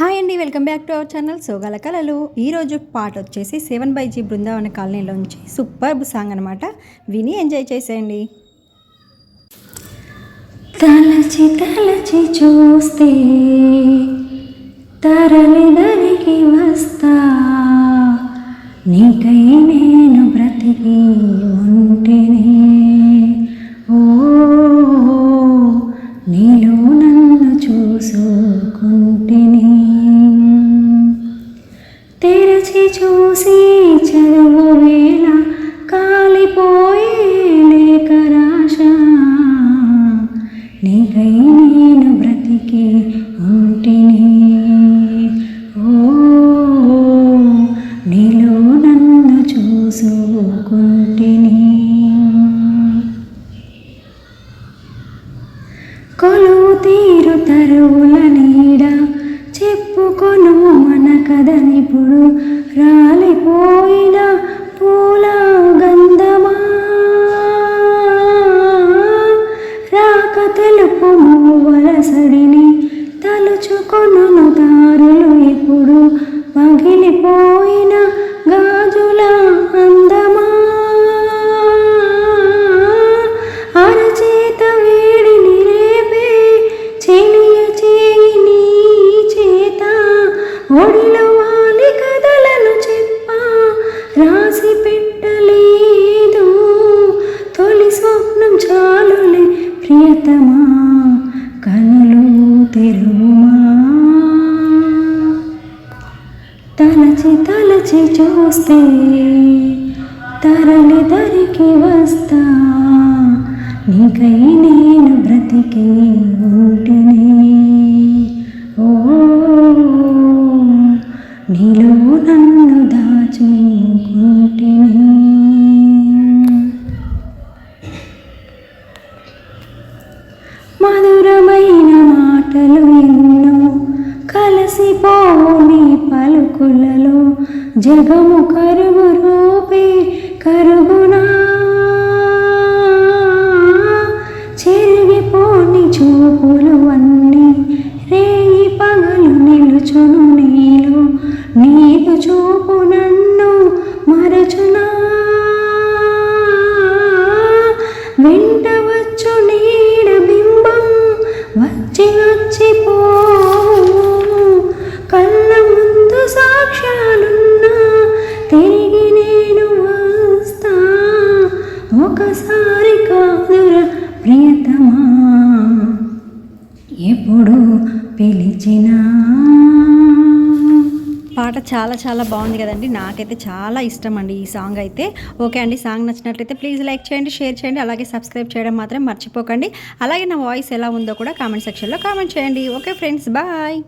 Hi అండి welcome back to our channel Sogala Kalalu. ఈరోజు పాట వచ్చేసి సెవెన్ బై జీ బృందావన కాలనీలోంచి సూపర్బ్ సాంగ్ అనమాట విని ఎంజాయ్ చేసేయండి. తలచి తలచి చూస్తే తరలి దరికి వస్తా. నీకై నేను బ్రతికి ఉంటే చూసి చదువు వేళ కాలిపోయే లేక రాశ. నీకై నేను బ్రతికి ఉంటిని ఓ నీలో నన్ను చూసుకుంటిని కొలువు తీరు తరువుల నీడ చెప్పుకొను కదనిప్పుడు రాలిపోయిన పూల గంధమా? రాక తెలుపు వలసడిని తలుచుకొను దారులు ఇప్పుడు పగిలిపోయిన గాజుల అందమా? అరచేత వేడిని రేపే చెలియ చేయి నీ చేత ఒడి రాసి పెట్టలేదు. తొలి స్వప్నం చాలులే ప్రియతమా కనులు తెరుమా. తలచి తలచి చూస్తే తరలి దరికి వస్తా. నీకై నేను బ్రతికే నన్ను దాచుకుంటేనే మధురమైన మాటలు ఎన్నో కలిసిపోని పలుకులలో జగము కరుగు రూపే కరుగునా? చెరిగిపోని చూపులు అన్నీ నిలుచును నీలో నీదు చూపు నన్ను మరచునా? వెంట వచ్చు నీడ బింబం వచ్చి వచ్చి పో కళ్ళ ముందు సాక్ష్యాలున్నా తిరిగి నేను వస్తా. ఒకసారి కాదురా ప్రియతమా ఎప్పుడు పిలిచినా? పాట చాలా చాలా బాగుంది కదండి. నాకైతే చాలా ఇష్టం అండి ఈ సాంగ్ అయితే. ఓకే అండి సాంగ్ నచ్చినట్లయితే ప్లీజ్ లైక్ చేయండి షేర్ చేయండి అలాగే సబ్స్క్రైబ్ చేయడం మాత్రం మర్చిపోకండి. అలాగే నా వాయిస్ ఎలా ఉందో కూడా కామెంట్ సెక్షన్లో కామెంట్ చేయండి. Okay friends bye.